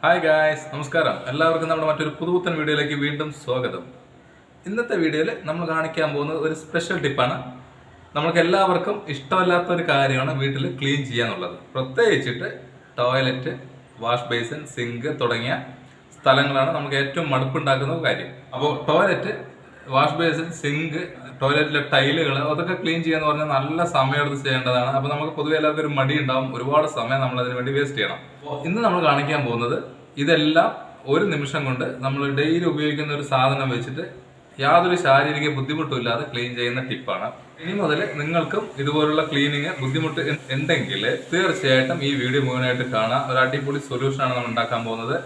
Hi guys നമസ്കാരം. എല്ലാവർക്കും നമ്മുടെ മറ്റൊരു പുതുപുത്തൻ വീഡിയോയിലേക്ക് വീണ്ടും സ്വാഗതം. ഇന്നത്തെ വീഡിയോയിൽ നമ്മൾ കാണിക്കാൻ പോകുന്നത് ഒരു സ്പെഷ്യൽ ടിപ്പാണ് നമ്മൾക്ക് എല്ലാവർക്കും ഇഷ്ടമല്ലാത്ത ഒരു കാര്യമാണ് വീട്ടിൽ ക്ലീൻ ചെയ്യാന്നുള്ളത് പ്രത്യേകിച്ചിട്ട് ടോയ്ലറ്റ് വാഷ് ബേസിൻ സിങ്ക് തുടങ്ങിയ സ്ഥലങ്ങളാണ് നമുക്ക് ഏറ്റവും മടുപ്പുണ്ടാക്കുന്ന കാര്യം. അപ്പോൾ ടോയ്ലറ്റ് വാഷ് ബേസിൻ സിങ്ക് ടോയ്ലറ്റിലെ ടൈലുകൾ അതൊക്കെ ക്ലീൻ ചെയ്യാന്ന് പറഞ്ഞാൽ നല്ല സമയമെടുത്ത് ചെയ്യേണ്ടതാണ്. അപ്പോൾ നമുക്ക് പൊതുവെ എല്ലാവർക്കും ഒരു മടി ഉണ്ടാവും ഒരുപാട് സമയം നമ്മൾ അതിന് വേണ്ടി വേസ്റ്റ് ചെയ്യണം. അപ്പോൾ ഇന്ന് നമ്മൾ കാണിക്കാൻ പോകുന്നത് ഇതെല്ലാം ഒരു നിമിഷം കൊണ്ട് നമ്മൾ ഡെയിലി ഉപയോഗിക്കുന്ന ഒരു സാധനം വെച്ചിട്ട് യാതൊരു ശാരീരിക ബുദ്ധിമുട്ടും ഇല്ലാതെ ക്ലീൻ ചെയ്യുന്ന ടിപ്പാണ് ഇനി മുതൽ നിങ്ങൾക്കും ഇതുപോലുള്ള ക്ലീനിങ് ബുദ്ധിമുട്ട് ഉണ്ടെങ്കിൽ തീർച്ചയായിട്ടും ഈ വീഡിയോ മുഴുവനായിട്ട് കാണാം. ഒരു അടിപൊളി സൊല്യൂഷനാണ് നമ്മൾ ഉണ്ടാക്കാൻ പോകുന്നത്.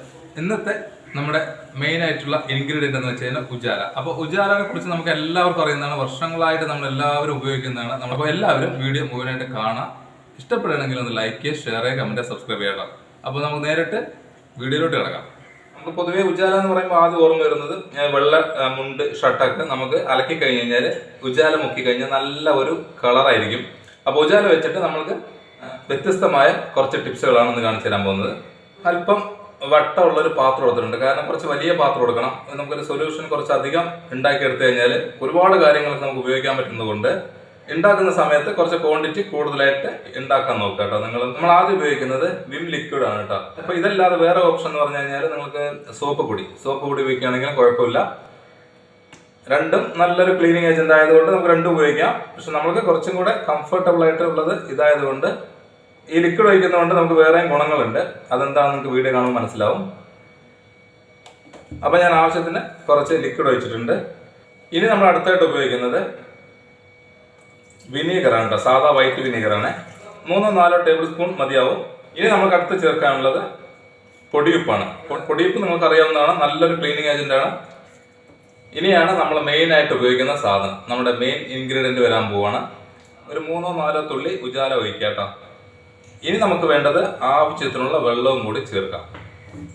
ഇന്നത്തെ നമ്മുടെ മെയിൻ ആയിട്ടുള്ള ഇൻഗ്രീഡിയന്റ് എന്ന് വെച്ച് കഴിഞ്ഞാൽ ഉജാല. അപ്പോൾ ഉജാലനെ കുറിച്ച് നമുക്ക് എല്ലാവർക്കും അറിയുന്നതാണ്. വർഷങ്ങളായിട്ട് നമ്മൾ എല്ലാവരും ഉപയോഗിക്കുന്നതാണ്. നമ്മൾ അപ്പോൾ എല്ലാവരും വീഡിയോ മുഴുവനായിട്ട് കാണാം. ഇഷ്ടപ്പെടുകയാണെങ്കിൽ ഒന്ന് ലൈക്ക് ചെയ്യുക ഷെയർ ചെയ്യുക കമന്റ് സബ്സ്ക്രൈബ് ചെയ്യണം അപ്പോൾ നമുക്ക് നേരിട്ട് വീഡിയോയിലോട്ട് കിടക്കാം. നമുക്ക് പൊതുവേ ഉജാല എന്ന് പറയുമ്പോൾ ആദ്യം ഓർമ്മ വരുന്നത് വെള്ള മുണ്ട് ഷർട്ടൊക്കെ നമുക്ക് അലക്കി കഴിഞ്ഞ് കഴിഞ്ഞാൽ ഉജാല മുക്കി കഴിഞ്ഞാൽ നല്ല ഒരു കളറായിരിക്കും അപ്പോൾ ഉജാല വെച്ചിട്ട് നമ്മൾക്ക് വ്യത്യസ്തമായ കുറച്ച് ടിപ്സുകളാണ് ഇന്ന് കാണിച്ചു തരാൻ പോകുന്നത്. അല്പം വട്ടമുള്ള ഒരു പാത്രം എടുത്തിട്ടുണ്ട്. കാരണം കുറച്ച് വലിയ പാത്രം എടുക്കണം. നമുക്കൊരു സൊല്യൂഷൻ കുറച്ച് അധികം ഉണ്ടാക്കി എടുത്തു കഴിഞ്ഞാൽ ഒരുപാട് കാര്യങ്ങൾക്ക് നമുക്ക് ഉപയോഗിക്കാൻ പറ്റുന്നതുകൊണ്ട് ഉണ്ടാക്കുന്ന സമയത്ത് കുറച്ച് ക്വാണ്ടിറ്റി കൂടുതലായിട്ട് ഉണ്ടാക്കാൻ നോക്കുക കേട്ടോ. നിങ്ങൾ നമ്മൾ ആദ്യം ഉപയോഗിക്കുന്നത് വിം ലിക്വിഡ് ആണ് കേട്ടോ. അപ്പോൾ ഇതല്ലാതെ വേറെ ഓപ്ഷൻ എന്ന് പറഞ്ഞു കഴിഞ്ഞാൽ നിങ്ങൾക്ക് സോപ്പ് പൊടി. സോപ്പ് പൊടി ഉപയോഗിക്കുകയാണെങ്കിൽ കുഴപ്പമില്ല. രണ്ടും നല്ലൊരു ക്ലീനിങ് ഏജന്റ് ആയതുകൊണ്ട് നമുക്ക് രണ്ടും ഉപയോഗിക്കാം. പക്ഷെ നമുക്ക് കുറച്ചും കൂടെ കംഫർട്ടബിൾ ആയിട്ടുള്ളത് ഇതായതുകൊണ്ട് ഈ ലിക്വിഡ് ഒഴിക്കുന്നതുകൊണ്ട് നമുക്ക് വേറെയും ഗുണങ്ങളുണ്ട്. അതെന്താണെന്ന് നിങ്ങൾക്ക് വീഡിയോ കാണുമ്പോൾ മനസ്സിലാവും. അപ്പോൾ ഞാൻ ആവശ്യത്തിന് കുറച്ച് ലിക്വിഡ് ഒഴിച്ചിട്ടുണ്ട്. ഇനി നമ്മൾ അടുത്തായിട്ട് ഉപയോഗിക്കുന്നത് വിനീഗറാണ് കേട്ടോ സാധാ വൈറ്റ് വിനീഗറാണ്. മൂന്നോ നാലോ ടേബിൾ സ്പൂൺ മതിയാവും. ഇനി നമുക്ക് അടുത്ത് ചേർക്കാനുള്ളത് പൊടിയുപ്പാണ്. പൊടിയുപ്പ് നിങ്ങൾക്ക് അറിയാവുന്നതാണ് നല്ലൊരു ക്ലീനിങ് ഏജന്റാണ് ഇനിയാണ് നമ്മൾ മെയിനായിട്ട് ഉപയോഗിക്കുന്ന സാധനം. നമ്മുടെ മെയിൻ ഇൻഗ്രീഡിയന്റ് വരാൻ പോവാണ്. ഒരു മൂന്നോ നാലോ തുള്ളി ഉജാല ഒഴിക്കാം കേട്ടോ ഇനി നമുക്ക് വേണ്ടത് ആവശ്യത്തിനുള്ള വെള്ളവും കൂടി ചേർക്കാം.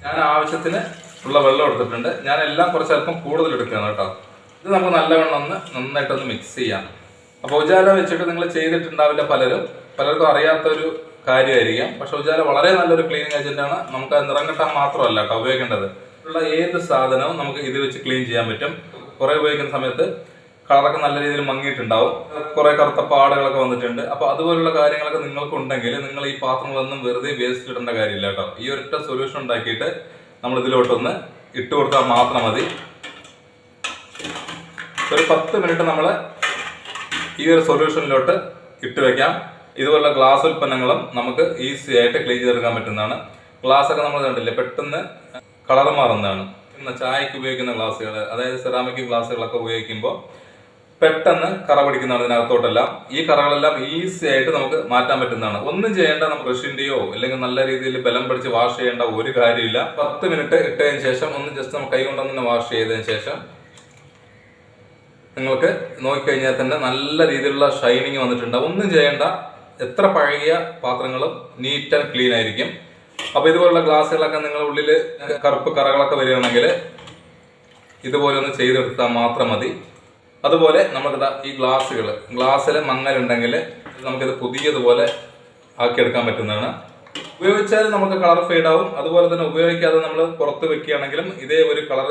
ഞാൻ ആവശ്യത്തിന് ഉള്ള വെള്ളം എടുത്തിട്ടുണ്ട്. ഞാൻ എല്ലാം കുറച്ച് അല്പം കൂടുതൽ എടുക്കുകയാണ് കേട്ടോ. ഇത് നമുക്ക് നല്ലവണ്ണം ഒന്ന് നന്നായിട്ടൊന്ന് മിക്സ് ചെയ്യാം. അപ്പോൾ ഉജാല വെച്ചിട്ട് നിങ്ങൾ ചെയ്തിട്ടുണ്ടാവില്ല പലരും. പലർക്കും അറിയാത്തൊരു കാര്യമായിരിക്കാം. പക്ഷെ ഉജാല വളരെ നല്ലൊരു ക്ലീനിങ് ഏജന്റ് ആണ്. നമുക്ക് നിറം കെട്ടാൻ മാത്രമല്ല കേട്ടോ ഉപയോഗിക്കേണ്ടത്. ഉള്ള ഏത് സാധനവും നമുക്ക് ഇത് വെച്ച് ക്ലീൻ ചെയ്യാൻ പറ്റും. കുറേ ഉപയോഗിക്കുന്ന സമയത്ത് കളറൊക്കെ നല്ല രീതിയിൽ മങ്ങിയിട്ടുണ്ടാവും. കുറെ കറുത്ത പാടുകളൊക്കെ വന്നിട്ടുണ്ട്. അപ്പൊ അതുപോലുള്ള കാര്യങ്ങളൊക്കെ നിങ്ങൾക്ക് ഉണ്ടെങ്കിൽ നിങ്ങൾ ഈ പാത്രങ്ങളൊന്നും വെറുതെ വേസ്റ്റ് ഇടേണ്ട കാര്യമില്ല കേട്ടോ. ഈ ഒരൊറ്റ സൊല്യൂഷൻ ഉണ്ടാക്കിയിട്ട് നമ്മൾ ഇതിലോട്ടൊന്ന് ഇട്ട് കൊടുത്താൽ മാത്രം മതി. ഒരു പത്ത് മിനിറ്റ് നമ്മൾ ഈ ഒരു സൊല്യൂഷനിലോട്ട് ഇട്ട് വെക്കാം. ഇതുപോലുള്ള ഗ്ലാസ് ഉൽപ്പന്നങ്ങളും നമുക്ക് ഈസി ആയിട്ട് ക്ലീൻ ചെയ്തെടുക്കാൻ പറ്റുന്നതാണ്. ഗ്ലാസ് ഒക്കെ നമ്മൾ കണ്ടില്ലേ പെട്ടെന്ന് കളർ മാറുന്നതാണ്. ചായക്ക് ഉപയോഗിക്കുന്ന ഗ്ലാസ്സുകൾ അതായത് സെറാമിക് ഗ്ലാസ്സുകളൊക്കെ ഉപയോഗിക്കുമ്പോൾ പെട്ടെന്ന് കറ പിടിക്കുന്നതാണ് ഇതിനകത്തോട്ടെല്ലാം. ഈ കറകളെല്ലാം ഈസി ആയിട്ട് നമുക്ക് മാറ്റാൻ പറ്റുന്നതാണ്. ഒന്നും ചെയ്യേണ്ട നമുക്ക് ബ്രഷിന്റെയോ അല്ലെങ്കിൽ നല്ല രീതിയിൽ ബലം പിടിച്ച് വാഷ് ചെയ്യേണ്ട ഒരു കാര്യമില്ല. പത്ത് മിനിറ്റ് ഇട്ടതിന് ശേഷം ഒന്ന് ജസ്റ്റ് നമുക്ക് കൈ കൊണ്ടൊന്ന് തന്നെ വാഷ് ചെയ്തതിന് ശേഷം നിങ്ങൾക്ക് നോക്കിക്കഴിഞ്ഞാൽ തന്നെ നല്ല രീതിയിലുള്ള ഷൈനിങ് വന്നിട്ടുണ്ട്. ഒന്നും ചെയ്യേണ്ട. എത്ര പഴകിയ പാത്രങ്ങളും നീറ്റ് ആൻഡ് ക്ലീൻ ആയിരിക്കും. അപ്പൊ ഇതുപോലുള്ള ഗ്ലാസ്സുകളൊക്കെ നിങ്ങളുടെ ഉള്ളിൽ കറുപ്പ് കറകളൊക്കെ വരികയാണെങ്കിൽ ഇതുപോലെ ഒന്ന് ചെയ്തെടുത്താൽ മാത്രം മതി. അതുപോലെ നമുക്ക് ഈ ഗ്ലാസ്സുകൾ ഗ്ലാസ്സിൽ മങ്ങലുണ്ടെങ്കിൽ നമുക്കിത് പുതിയതുപോലെ ആക്കിയെടുക്കാൻ പറ്റുന്നതാണ്. ഉപയോഗിച്ചാൽ നമുക്ക് കളർ ഫെയ്ഡ് ആവും. അതുപോലെ തന്നെ ഉപയോഗിക്കാതെ നമ്മൾ പുറത്ത് വെക്കുകയാണെങ്കിലും ഇതേ ഒരു കളർ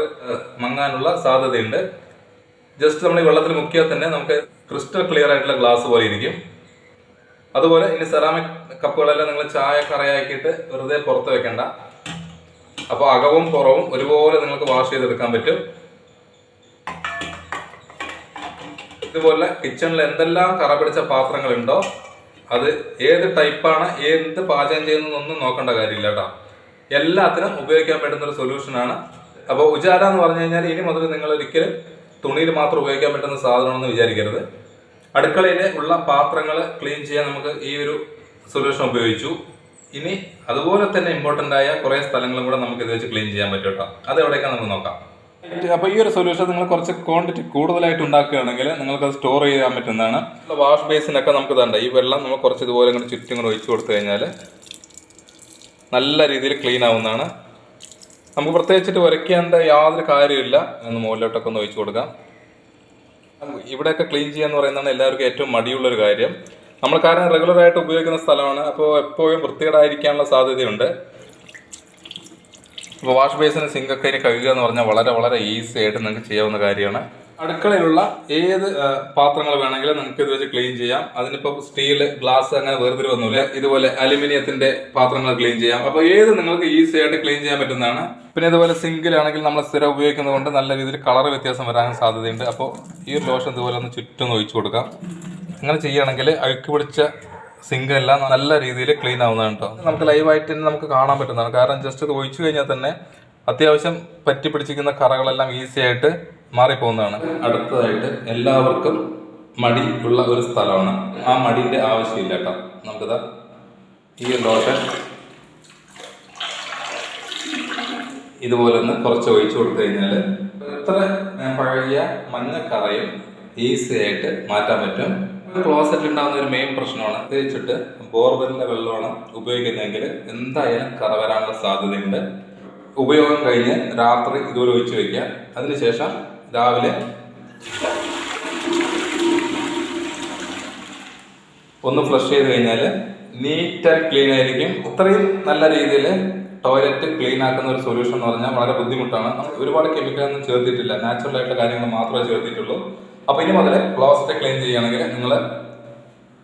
മങ്ങാനുള്ള സാധ്യതയുണ്ട്. ജസ്റ്റ് നമ്മൾ ഈ വെള്ളത്തിൽ മുക്കിയാൽ തന്നെ നമുക്ക് ക്രിസ്റ്റൽ ക്ലിയർ ആയിട്ടുള്ള ഗ്ലാസ് പോലെ ഇരിക്കും. അതുപോലെ ഇനി സെറാമിക് കപ്പുകളെല്ലാം നിങ്ങൾ ചായ കറയാക്കിയിട്ട് വെറുതെ പുറത്ത് വെക്കണ്ട. അപ്പോൾ അകവും പുറവും ഒരുപോലെ നിങ്ങൾക്ക് വാഷ് ചെയ്തെടുക്കാൻ പറ്റും. ഇതുപോലെ കിച്ചണിൽ എന്തെല്ലാം കറ പിടിച്ച പാത്രങ്ങളുണ്ടോ അത് ഏത് ടൈപ്പാണ് എന്ത് പാചകം ചെയ്യുന്നതൊന്നും നോക്കേണ്ട കാര്യമില്ല കേട്ടോ. എല്ലാത്തിനും ഉപയോഗിക്കാൻ പറ്റുന്ന ഒരു സൊല്യൂഷനാണ് അപ്പോൾ ഉജാല എന്ന് പറഞ്ഞു കഴിഞ്ഞാൽ ഇനി മുതൽ നിങ്ങൾ ഒരിക്കലും തുണിയിൽ മാത്രം ഉപയോഗിക്കാൻ പറ്റുന്ന സാധനമാണെന്ന് വിചാരിക്കരുത്. അടുക്കളയിൽ ഉള്ള പാത്രങ്ങൾ ക്ലീൻ ചെയ്യാൻ നമുക്ക് ഈ ഒരു സൊല്യൂഷൻ ഉപയോഗിച്ചു. ഇനി അതുപോലെ തന്നെ ഇമ്പോർട്ടന്റ് ആയ കുറേ സ്ഥലങ്ങളും കൂടെ നമുക്ക് ഇത് വെച്ച് ക്ലീൻ ചെയ്യാൻ പറ്റും കേട്ടോ. അത് എവിടെയൊക്കെ നമുക്ക് നോക്കാം. അപ്പോൾ ഈ ഒരു സൊല്യൂഷൻ നിങ്ങൾ കുറച്ച് ക്വാണ്ടിറ്റി കൂടുതലായിട്ട് ഉണ്ടാക്കുകയാണെങ്കിൽ നിങ്ങൾക്ക് അത് സ്റ്റോർ ചെയ്യാൻ പറ്റുന്നതാണ്. വാഷ് ബേസിനൊക്കെ നമുക്ക് തണ്ട ഈ വെള്ളം നമ്മൾ കുറച്ച് ഇതുപോലെ ഇങ്ങനെ ചുറ്റും കൂടെ ഒഴിച്ചു കൊടുത്തു കഴിഞ്ഞാൽ നല്ല രീതിയിൽ ക്ലീൻ ആവുന്നതാണ്. നമുക്ക് പ്രത്യേകിച്ചിട്ട് ഉരയ്ക്കേണ്ട യാതൊരു കാര്യമില്ല ഒന്ന് മുകളിലോട്ടൊക്കെ ഒന്ന് ഒഴിച്ചു കൊടുക്കാം. ഇവിടെയൊക്കെ ക്ലീൻ ചെയ്യാന്ന് പറയുന്നതാണ് എല്ലാവർക്കും ഏറ്റവും മടിയുള്ള ഒരു കാര്യം. നമ്മൾ കാരണം റെഗുലറായിട്ട് ഉപയോഗിക്കുന്ന സ്ഥലമാണ്. അപ്പോൾ എപ്പോഴും വൃത്തികേടായിരിക്കാനുള്ള സാധ്യതയുണ്ട്. വാഷ് ബേസിന് സിങ്കൊക്കെ ഇനി കഴുകുക എന്ന് പറഞ്ഞാൽ വളരെ വളരെ ഈസി ആയിട്ട് നിങ്ങൾക്ക് ചെയ്യാവുന്ന കാര്യമാണ്. അടുക്കളയിലുള്ള ഏത് പാത്രങ്ങൾ വേണമെങ്കിലും നിങ്ങൾക്ക് ഇത് വെച്ച് ക്ലീൻ ചെയ്യാം. അതിനിപ്പോ സ്റ്റീൽ ഗ്ലാസ് അങ്ങനെ വേർതിരിവൊന്നുമില്ല ഇതുപോലെ അലുമിനിയത്തിന്റെ പാത്രങ്ങൾ ക്ലീൻ ചെയ്യാം. അപ്പോൾ ഏത് നിങ്ങൾക്ക് ഈസി ആയിട്ട് ക്ലീൻ ചെയ്യാൻ പറ്റുന്നതാണ്. പിന്നെ ഇതുപോലെ സിങ്കിലാണെങ്കിൽ നമ്മൾ സ്ഥിരം ഉപയോഗിക്കുന്നത് കൊണ്ട് നല്ല രീതിയിൽ കളർ വ്യത്യാസം വരാൻ സാധ്യതയുണ്ട്. അപ്പോൾ ഈ ഒരു ലോഷൻ ഇതുപോലെ ഒന്ന് ചുറ്റും ഒഴിച്ചു കൊടുക്കാം. അങ്ങനെ ചെയ്യുകയാണെങ്കിൽ അഴുക്ക് പിടിച്ച സിങ്ക് എല്ലാം നല്ല രീതിയിൽ ക്ലീൻ ആവുന്നതാണ് കേട്ടോ നമുക്ക് ലൈവായിട്ട് തന്നെ നമുക്ക് കാണാൻ പറ്റുന്നതാണ്. കാരണം ജസ്റ്റ് ഇത് ഒഴിച്ചു കഴിഞ്ഞാൽ തന്നെ അത്യാവശ്യം പറ്റി പിടിച്ചിരിക്കുന്ന കറകളെല്ലാം ഈസി ആയിട്ട് മാറിപ്പോകുന്നതാണ്. അടുത്തതായിട്ട് എല്ലാവർക്കും മടി ഉള്ള ഒരു സ്ഥലമാണ്. ആ മടിന്റെ ആവശ്യമില്ല കേട്ടോ നമുക്കിതാ ഈ ലോഷൻ ഇതുപോലെ ഒന്ന് കുറച്ച് ഒഴിച്ചു കൊടുത്തു കഴിഞ്ഞാൽ എത്ര പഴകിയ മഞ്ഞക്കറയും ഈസി ആയിട്ട് മാറ്റാൻ പറ്റും? ക്ലോസറ്റിൽ ഉണ്ടാകുന്ന ഒരു മെയിൻ പ്രശ്നമാണ്. പ്രത്യേകിച്ചിട്ട് ബോർവെല്ലിന്റെ വെള്ളമാണ് ഉപയോഗിക്കുന്നതെങ്കിൽ എന്തായാലും കറ വരാനുള്ള സാധ്യതയുണ്ട്. ഉപയോഗം കഴിഞ്ഞ് രാത്രി ഇതുപോലെ ഒഴിച്ച് വെക്കുക. അതിനുശേഷം രാവിലെ ഒന്ന് ഫ്ലഷ് ചെയ്ത് കഴിഞ്ഞാൽ നീറ്റ് ആൻഡ് ക്ലീൻ ആയിരിക്കും. ഇത്രയും നല്ല രീതിയിൽ ടോയ്ലറ്റ് ക്ലീൻ ആക്കുന്ന ഒരു സൊല്യൂഷൻ എന്ന് പറഞ്ഞാൽ വളരെ ബുദ്ധിമുട്ടാണ്. നമ്മൾ ഒരുപാട് കെമിക്കലൊന്നും ചേർത്തിട്ടില്ല. നാച്ചുറൽ ആയിട്ടുള്ള കാര്യങ്ങൾ മാത്രമേ ചേർത്തിട്ടുള്ളൂ. അപ്പൊ ഇനി മുതൽ ക്ലോസറ്റ് ക്ലീൻ ചെയ്യുകയാണെങ്കിൽ നിങ്ങൾ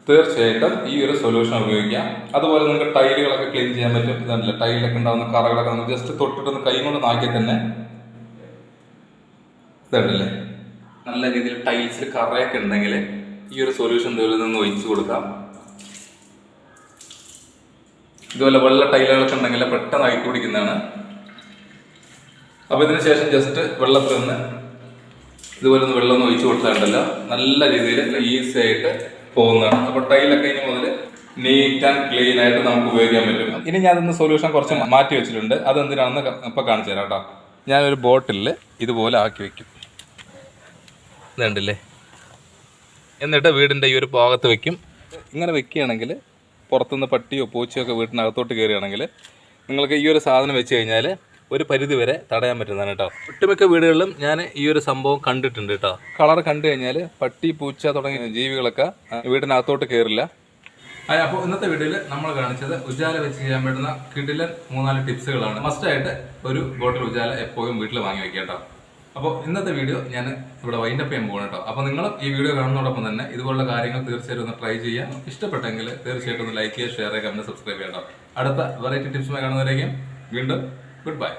തീർച്ചയായിട്ടും ഈ ഒരു സൊല്യൂഷൻ ഉപയോഗിക്കാം. അതുപോലെ നിങ്ങൾക്ക് ടൈലുകളൊക്കെ ക്ലീൻ ചെയ്യാൻ പറ്റും. ഇതല്ല ടൈലൊക്കെ ഉണ്ടാകുന്ന കറകളൊക്കെ നമ്മൾ ജസ്റ്റ് തൊട്ടിട്ടൊന്ന് കൈ കൊണ്ട് നാക്കി തന്നെ ഇതുണ്ടല്ലേ? നല്ല രീതിയിൽ ടൈൽസ് കറയൊക്കെ ഉണ്ടെങ്കിൽ ഈ ഒരു സൊല്യൂഷൻ ഇതുപോലെ നിന്ന് ഒഴിച്ചു കൊടുക്കാം. ഇതുപോലെ വെള്ള ടൈലുകളൊക്കെ ഉണ്ടെങ്കിൽ പെട്ടെന്ന് ആക്കി കുടിക്കുന്നതാണ് അപ്പൊ ഇതിന് ശേഷം ജസ്റ്റ് വെള്ളത്തിൽ നിന്ന് ഇതുപോലെ ഒന്ന് വെള്ളം ഒന്ന് ഒഴിച്ചു കൊടുത്താണ്ടല്ലോ. നല്ല രീതിയിൽ ഈസി ആയിട്ട് പോകുന്നതാണ്. അപ്പൊ ടൈലൊക്കെ ഇനി മുതൽ നീറ്റ് ആൻഡ് ക്ലീൻ ആയിട്ട് നമുക്ക് ഉപയോഗിക്കാൻ പറ്റും. ഇനി ഞാൻ ഇന്ന് സൊല്യൂഷൻ കുറച്ച് മാറ്റി വെച്ചിട്ടുണ്ട്. അത് എന്തിനാണെന്ന് ഇപ്പൊ കാണിച്ചു തരാം കേട്ടോ. ഞാനൊരു ബോട്ടിലിൽ ഇതുപോലെ ആക്കി വെക്കും. ഇതുണ്ടല്ലേ? എന്നിട്ട് വീടിന്റെ ഈ ഒരു ഭാഗത്ത് വെക്കും. ഇങ്ങനെ വെക്കുകയാണെങ്കിൽ പുറത്തുനിന്ന് പട്ടിയോ പൂച്ചയോ ഒക്കെ വീട്ടിനകത്തോട്ട് കയറുകയാണെങ്കിൽ നിങ്ങൾക്ക് ഈ ഒരു സാധനം വെച്ച് കഴിഞ്ഞാൽ ഒരു പരിധി വരെ തടയാൻ പറ്റുന്നതാണ് കേട്ടോ. ഒട്ടുമിക്ക വീടുകളിലും ഞാൻ ഈ ഒരു സംഭവം കണ്ടിട്ടുണ്ട് കേട്ടോ. കളർ കണ്ടു കഴിഞ്ഞാൽ പട്ടി പൂച്ച തുടങ്ങിയ ജീവികളൊക്കെ വീടിനകത്തോട്ട് കയറില്ല. അപ്പോൾ ഇന്നത്തെ വീഡിയോയിൽ നമ്മൾ കാണിച്ചത് ഉജാല വെച്ച് ചെയ്യാൻ പറ്റുന്ന കിടിലൻ മൂന്നാൽ ടിപ്സുകളാണ്. മസ്റ്റായിട്ട് ഒരു ബോട്ടിൽ ഉജാല എപ്പോഴും വീട്ടിൽ വാങ്ങി വെക്കാം കേട്ടോ. അപ്പോൾ ഇന്നത്തെ വീഡിയോ ഞാൻ ഇവിടെ വൈൻഡ് അപ്പ് ചെയ്യാൻ പോകണം കേട്ടോ അപ്പോൾ നിങ്ങൾ ഈ വീഡിയോ കാണുന്നതോടൊപ്പം തന്നെ ഇതുപോലുള്ള കാര്യങ്ങൾ തീർച്ചയായിട്ടും ഒന്ന് ട്രൈ ചെയ്യാം ഇഷ്ടപ്പെട്ടെങ്കിൽ തീർച്ചയായിട്ടും ഒന്ന് ലൈക്ക് ചെയ്യുക ഷെയർ ചെയ്യുക കമന്റ് സബ്സ്ക്രൈബ് ചെയ്യാം അടുത്ത വെറൈറ്റി ടിപ്സുമായി കാണുന്നവരേക്കും വീണ്ടും ഗുഡ് ബൈ